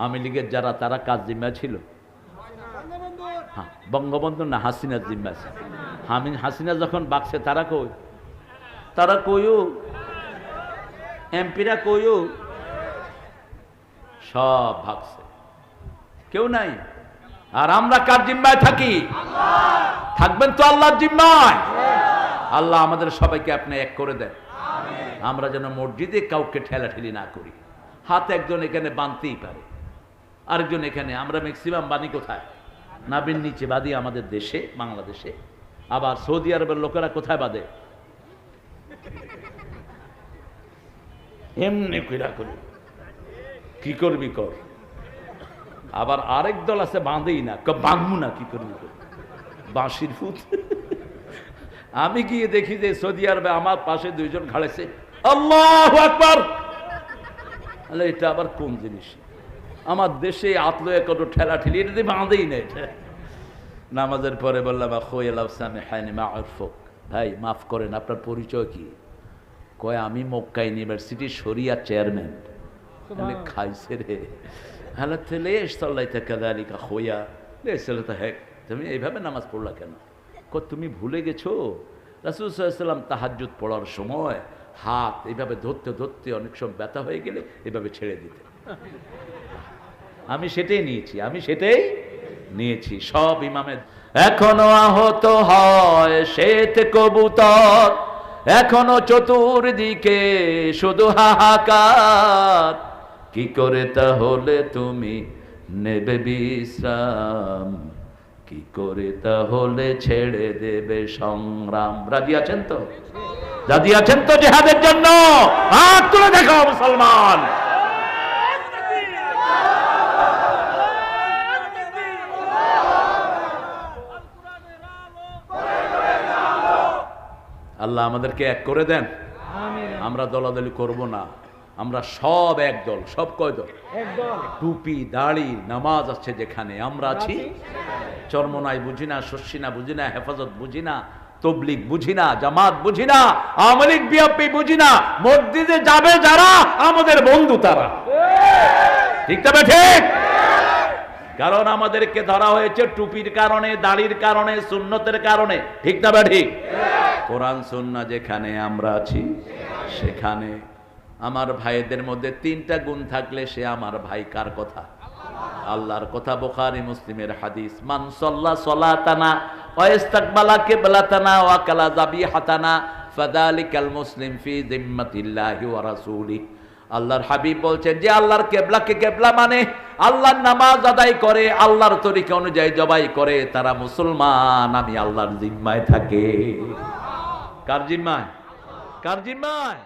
আওয়ামী লীগের যারা তারা কাজ জিম্মা ছিল? হ্যাঁ বঙ্গবন্ধু না হাসিনার জিম্মা আছে হামিন হাসিনা যখন বাকছে তারা কই? তারা কইও এমপিরা কইও সব ভাগছে। কেউ নাই? আর আমরা কার জিম্মায় থাকি? থাকবেন তো আল্লাহর জিম্মায়? আল্লাহ আমাদের সবাইকে আপনি এক করে দেন। আমরা যেন মসজিদে কাউকে ঠেলাঠেলি না করি। হাত একজন এখানে বাঁধতেই পারে। আরেকজন এখানে, আমরা ম্যাক্সিমাম বানি কোথায়? নাবিন নিচে বাদি আমাদের দেশে, বাংলাদেশে। আবার সৌদি আরবের লোকেরা কোথায় বাঁধে এমনি কইরা করি কি করবি কর? আবার আরেক দল আছে, বাঁধেই না। বাঁধবো না, কি করবি কর? বাঁশির ফুট আমি গিয়ে দেখি যে সৌদি আরবে আমার পাশে দুইজন ঘাড়েছে আল্লাহ আকবার! আলে এটা আবার কোন জিনিস? আমার দেশে আতলো কত ঠেলা ঠেলি এটা দিয়ে বাঁধেই না এটা নামাজের পরে বললাম খোয়ালামে হায়নি মা আরফক ভাই মাফ করেন আপনার পরিচয় কি? কয় আমি মক্কা ইউনিভার্সিটির সরিয়া চেয়ারম্যান। তাহলে খাইছে রে। হ্যালো তেলে সাল্লাই থেকে দালিকা খোয়া। লে তো হ্যাক তুমি এইভাবে নামাজ পড়লা কেন? ক তুমি ভুলে গেছো? রাসুল সাল্লাম তাহাজ্জুদ পড়ার সময় হাত এইভাবে ধরতে ধরতে অনেক সময় ব্যথা হয়ে গেলে এভাবে ছেড়ে দিতে আমি সেটাই নিয়েছি, আমি সেটাই নিয়েছি। সব ইমামের এখনও আহত হয় শ্বেত কবুতর। এখনও চতুর্দিকে শুধু হাহাকার। কি করে তাহলে তুমি নেবে বিশ্রাম? কি করে তাহলে ছেড়ে দেবে সংগ্রাম? রাজি আছেন তো? রাজি আছেন তো জেহাদের জন্য? হাত তুলে দেখো মুসলমান। আল্লাহ আমাদেরকে এক করে দেন। আমরা দলাদলি করব না। আমরা সব এক দল সব কয় দল? টুপি দাড়ি নামাজ আছে যেখানে। আমরা আছি? চর্মনাই বুঝি না শস্যিনা বুঝি না হেফাজত বুঝি না তবলিক বুঝি না জামাত বুঝি না আওয়ামী লীগ বুঝি না মসজিদে যাবে যারা? আমাদের বন্ধু তারা। ঠিক। তবে ঠিক? কারণ আমাদেরকে ধরা হয়েছে টুপির কারণে দাড়ির কারণে সুন্নতের কারণে। ঠিক না বা ঠিক। কোরআন সুন্না যেখানে আমরা আছি, সেখানে। আমার ভাইদের মধ্যে তিনটা গুণ থাকলে সে আমার ভাই কার কথা? আল্লাহর কথা, বোখারি, মুসলিমের হাদিস। মান সাল্লা সলাতানা ওয়াইস্তাকবালা কিবলাতানা, ওয়া কালা যাবিহাতানা, ফাযালিকাল মুসলিম ফি জিম্মাতিল্লাহি ওয়া রাসূলিহি আল্লাহর হাবিব বলছেন যে আল্লাহর কেবলাকে কেবলা মানে আল্লাহর নামাজ আদায় করে, আল্লাহর তরিকা অনুযায়ী জবাই করে, তারা মুসলমান, আমি আল্লাহর জিম্মায় থাকে। কার জিম্মায়? কার জিম্মায়?